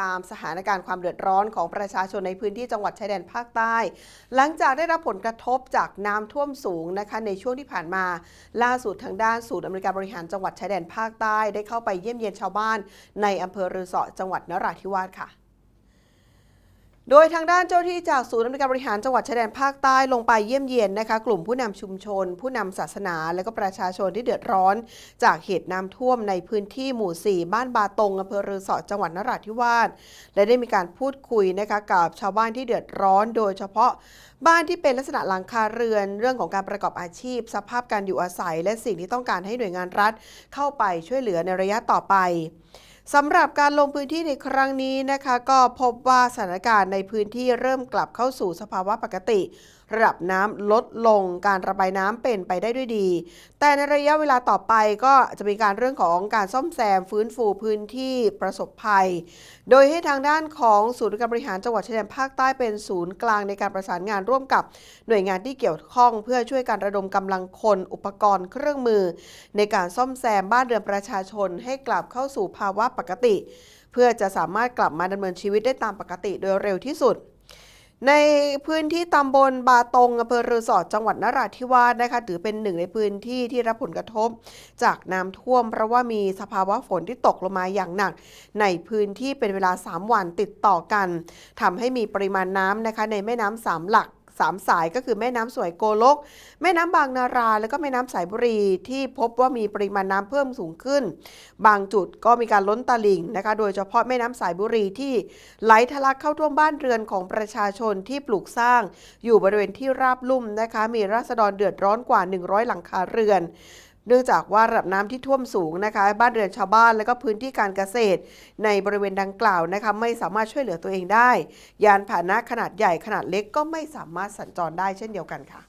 ตามสถานการณ์ความเดือดร้อนของประชาชนในพื้นที่จังหวัดชายแดนภาคใต้ หลังจากได้รับผลกระทบจากน้ำท่วมสูงนะคะในช่วงที่ผ่านมา ล่าสุดทางด้านศูนย์อำนวยการบริหารจังหวัดชายแดนภาคใต้ได้เข้าไปเยี่ยมเยียนชาวบ้าน ในอำเภอรือเสอจังหวัดนราธิวาสค่ะ โดยทางด้านเจ้าที่จากศูนย์อำนวยการบริหารจังหวัดชายแดนภาคใต้ลงไปเยี่ยมเยียนนะคะกลุ่มผู้นำชุมชน ผู้นำศาสนา และก็ประชาชนที่เดือดร้อน จากเหตุน้ำท่วมในพื้นที่หมู่ 4 บ้านบาตงอำเภอรือสอจังหวัดนราธิวาสและได้มีการพูดคุยนะคะกับชาวบ้านที่เดือดร้อน โดยเฉพาะบ้านที่เป็นลักษณะหลังคาเรือน เรื่องของการประกอบอาชีพ สภาพการอยู่อาศัย และสิ่งที่ต้องการให้หน่วยงานรัฐ เข้าไปช่วยเหลือในระยะต่อไป สำหรับการลงพื้นที่ในครั้งนี้นะคะ ก็พบว่าสถานการณ์ในพื้นที่เริ่มกลับเข้าสู่สภาวะปกติ ระดับน้ำลดลงการระบายน้ำเป็นไปได้ด้วยดี แต่ในระยะเวลาต่อไปก็จะมีการเรื่องของการซ่อมแซมฟื้นฟูพื้นที่ประสบภัย โดยให้ทางด้านของศูนย์การบริหารจังหวัดชายแดนภาคใต้เป็นศูนย์กลางในการประสานงานร่วมกับหน่วยงานที่เกี่ยวข้องเพื่อช่วยการระดมกำลังคน อุปกรณ์เครื่องมือ ในการซ่อมแซมบ้านเรือนประชาชนให้กลับเข้าสู่ภาวะปกติ เพื่อจะสามารถกลับมาดำเนินชีวิตได้ตามปกติโดยเร็วที่สุด ในพื้นที่ตำบลบาตงอำเภอรือสอดจังหวัดนราธิวาสนะคะถือเป็นหนึ่งในพื้นที่ที่รับผลกระทบ จากน้ำท่วม เพราะว่ามีสภาวะฝนที่ตกลงมาอย่างหนัก ในพื้นที่เป็นเวลา 3 วันติดต่อกันทำให้มีปริมาณน้ำนะคะในแม่น้ำสามหลัก สามสายก็คือแม่น้ำสวยโกลก แม่น้ำบางนารา แล้วก็แม่น้ำสายบุรีที่พบว่ามีปริมาณน้ำเพิ่มสูงขึ้น บางจุดก็มีการล้นตลิ่งนะคะ โดยเฉพาะแม่น้ำสายบุรีที่ไหลทะลักเข้าท่วมบ้านเรือนของประชาชนที่ปลูกสร้าง อยู่บริเวณที่ราบลุ่มนะคะ มีราษฎรเดือดร้อนกว่า 100 หลังคาเรือน เนื่องจากว่าระดับน้ำที่ท่วมสูงนะคะ บ้านเรือนชาวบ้านและก็พื้นที่การเกษตร ในบริเวณดังกล่าวนะคะไม่สามารถช่วยเหลือตัวเองได้ ยานพาหนะขนาดใหญ่ขนาดเล็กก็ไม่สามารถสัญจรได้เช่นเดียวกันค่ะ